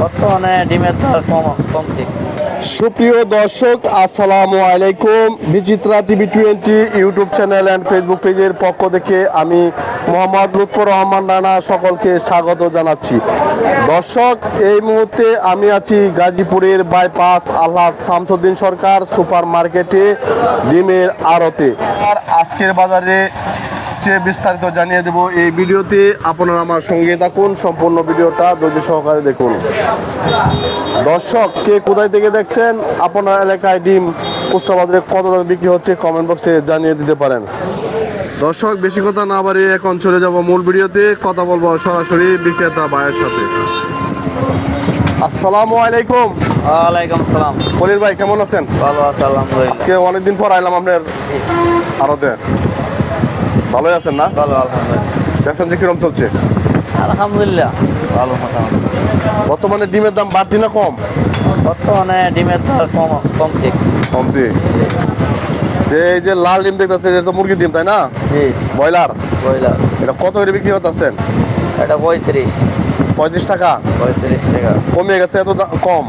বর্তমানে ডিমের দর কম, কমতি। সুপ্রিয় দর্শক, আসসালামু আলাইকুম। Bichitra TV twenty YouTube channel and Facebook পেজের পক্ষ থেকে আমি মোহাম্মদ লুৎফর রহমান রানা সকলকে স্বাগত জানাচ্ছি। দর্শক, এই মুহূর্তে আমি আছি গাজীপুরের বাইপাস আল্লাহ শামসুদ্দিন সরকার সুপার মার্কেটে ডিমের আড়তে। আর আজকের বাজারে চেয়ে বিস্তারিত জানিয়ে দেব এই ভিডিওতে। আপনারা আমার সঙ্গে থাকুন সম্পূর্ণ ভিডিওটা ধৈর্য সহকারে দেখুন। দর্শক কে কোথায় থেকে দেখছেন? আপনার এলাকায় ডিম খুচরা বাজারে কত দামে বিক্রি হচ্ছে? কমেন্ট বক্সে জানিয়ে দিতে পারেন। দর্শক বেশি কথা না বাড়িয়ে এখন চলে যাব মূল ভিডিওতে। কথা বলব সরাসরি বিক্রেতা ভাইয়ের সাথে। আসসালামু আলাইকুম। ওয়ালাইকুম সালাম। কলির ভাই কেমন আছেন? ভালো আছে আলহামদুলিল্লাহ। আজকে অনেকদিন পর আইলাম আপনার আরতে ভালোই আছেন না? ভালো আলহামদুলিল্লাহ। ব্যবসা যে কিরম চলছে? আলহামদুলিল্লাহ ভালো বর্তমানে ডিমের দাম বাড়তি না কম? বর্তমানে ডিমের দাম কম কম কমতি কমতি যে এই যে লাল ডিম দেখতেছেন এটা তো মুরগির ডিম তাই না? জি। ব্রয়লার? বইলার এটা কত করে বিক্রি হতেছেন এটা পঁয়ত্রিশ। পঁয়ত্রিশ টাকা? পঁয়ত্রিশ টাকা। কমে গেছে এত কম?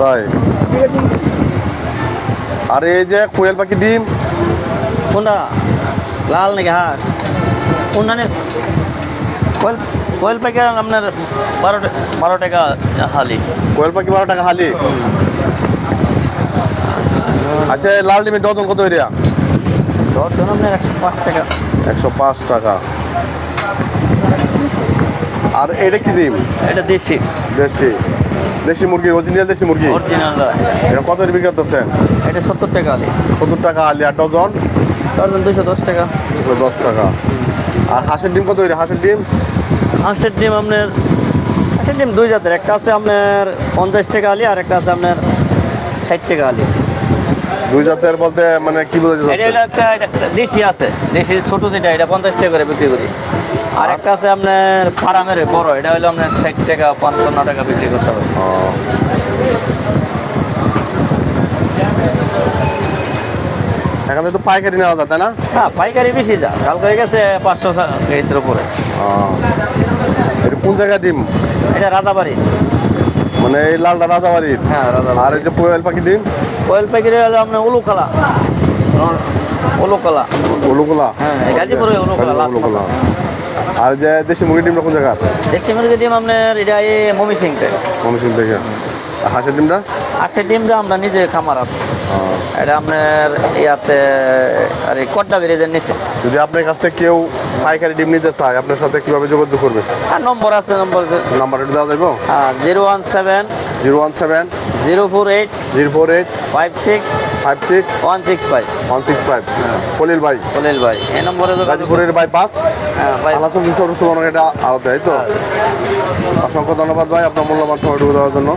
তাই। আর এই যে কোয়েল পাখি ডিম? কোনটা লাল নাকি হাঁস? কোনটা নে কোয়েল কোয়েল প্যাকেট আপনার বারো বারো টাকা হালি। কোয়েল পাখি বারো টাকা হালি? আচ্ছা লাল ডিমের ডজন কত এরিয়া ডজন আপনার একশো পাঁচ টাকা। একশো পাঁচ টাকা। আর এটা কি ডিম? এটা দেশি। দেশি। দেশি মুরগি অরিজিনাল দেশি মুরগি? অরিজিনাল এটা কত করে বিক্রি করতেছেন? এটা সত্তর টাকা হালি। সত্তর টাকা আলি আর ডজন? দশজন দুশো দশ টাকা। দুশো দশ টাকা। আর হাঁসের ডিম কত হাঁসের ডিম? হাঁসের ডিম আপনার হাঁসের ডিম দুই জাতের। একটা আছে আপনার পঞ্চাশ টাকা আলি আর একটা আছে আপনার ষাট টাকা আলি। দুই জাতের বলতে মানে কি একটা দেশি আছে। দেশি ছোট যেটা এটা পঞ্চাশ টাকা করে বিক্রি করি। আর একটা আছে আপনার ফার্মের বড়। এটা হলো আপনার ষাট টাকা পঞ্চান্ন টাকা বিক্রি করতে হবে। থেকে তো পাইকারি নেওয়া যায় তাই না? হ্যাঁ পাইকারি বেশি যা। কালকে হয়ে গেছে পাঁচশো কেজির উপরে। এটা কোন জায়গায় ডিম? এটা রাজাবাড়ি। মানে এই লালটা রাজাবাড়ির হ্যাঁ আর এই যে কোয়েল পাখি ডিম? কোয়েল পাইকারি হলো আপনার উলুকলা উলুকলা উলুগুলা হ্যাঁ, গাজীপুরে উলুগুলা আর যে দেশি মুরগি ডিমটা কোন জায়গা দেশি মুরগি ডিম আপনার এটা এই মমি মমিসিং থেকে। আর হাঁসের ডিমটা? আর সেই ডিমটা আমরা নিজে খামার আছে। এটা আপনার ইয়াতে আর এই কড্ডা ব্রিজের নিচে। যদি আপনার কাছ থেকে কেউ পাইকারি ডিম নিতে চায় আপনার সাথে কীভাবে যোগাযোগ করবে? আর নম্বর আছে নম্বর নাম্বার দেওয়া যাবে zero one seven zero one seven zero four eight zero four eight five six five six one six five. One six five. Kalil ভাই। সলিল ভাই এই নম্বরে গাজীপুরের বাইপাস। হ্যাঁ আলাসুল সরু সুবর্ণ এটা আলাদা তাই তো? অসংখ্য ধন্যবাদ ভাই আপনার মূল্যবান সময়টুকু দেওয়ার জন্য।